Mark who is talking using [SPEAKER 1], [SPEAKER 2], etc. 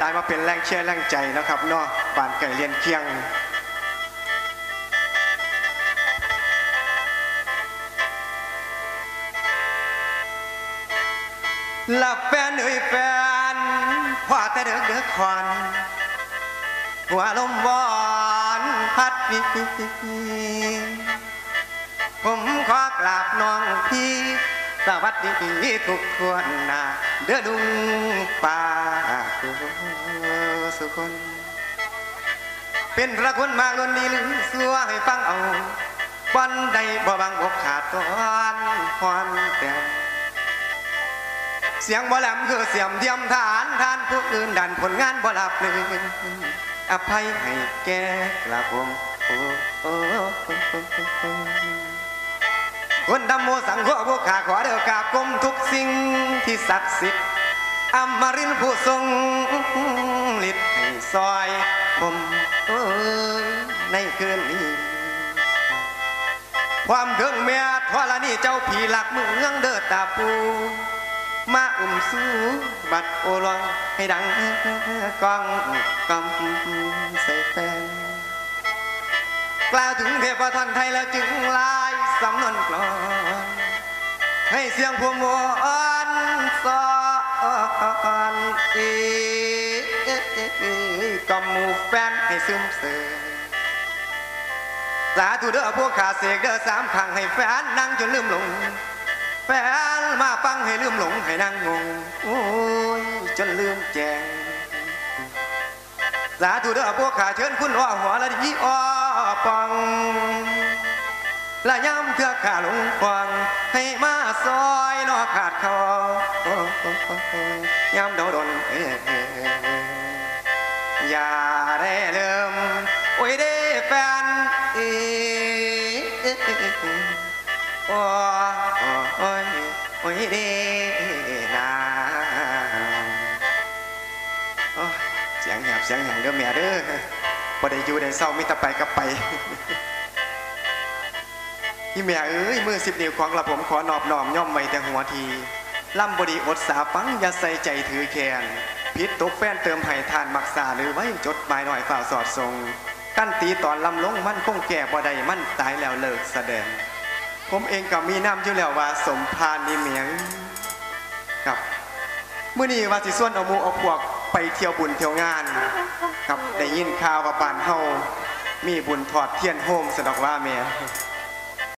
[SPEAKER 1] ได้มาเป็นแรงเชื่อแรงใจนะครับเนาะบานไก่เรียนเคียงหลับแฟนเอ่ยแฟนพว่าแต่เด็กเด็กควันหัวลมวอนพัดวีผมขอกราบน้องพี่ สวัสดีทุกคนนะเด้อลุงป้าสุคน เป็นพระคุณมาล้นนี้ลืมสัวให้ฟังเอาวันใดบ่บังบกขาดตอนควันแต่เสียงบ่แหลมคือเสียมเทียมฐานทานผู้อื่นดันผลงานบ่หลับเลยอภัยให้แกกระผมโอ้โอ้โอ้โอ้ คนดำโมสังโฆผู้ขาขอเดียวกราบกรมทุกสิ่งที่ศักดิ์สิทธิ์อมรินผู้ทรงฤทธิ์ให้ซอยผมเอ้ยในคืนนี้ ความเกิงเมียทวรณีเจ้าผีหลักเมืองเดิดตาปูมาอุ้มสู้บัดโอลองให้ดังกองกำใส่แฟนกล่าวถึงเทพทันไทยแล้วจึงลา เสียงพวงวอนสอนอีกำหมูแฟนให้ซึมเสือสาธุเด้อพวกขาเสกเด้อสามขังให้แฟนนั่งจนลืมหลง แฟนมาฟังให้ลืมหลงให้นั่งงงโอ้ยจนลืมแจงสาธุเด้อพวกขาเชิญคุณอ้อหัวละดีอ้อปอง และย้ำเถื่อขาหลงฟองให้มาซอยนอขาดคอย้ำโดาดนอย่าได้ลืมโอ้ยเด้แฟนเอ้ยโอ้ยโอ้ยเด้นาเสียงแหบเสียงแหงเด้อแม่เด้อบ่ได้อยู่ได้เศร้ามิตรไปกับไป พี่แม่เอ้ยมือสิบนิ้วของกระผมขอนอบน้อมย่อมไว้แต่หัวทีล่ำบดีอดสาฟังอย่าใส่ใจถือแคนพิษตกแฟนเติมไห้ทานมักษาหรือไว้จดหมายหน่อยฝ่าสอดทรงกั้นตีตอนลำลงมันคงแก่บ่ได้มันตายแล้วเลิกแสดง ผมเองก็มีน้ำอยู่แล้วว่าสมพานนี่เมียงครับมื่อนี้ว่าสิส่วนเอาหมูเอาพวกไปเที่ยวบุญเที่ยวงาน ครับได้ยินข่าวว่าบ้านเฮามีบุญทอดเทียนโฮมสนอกว่าแม่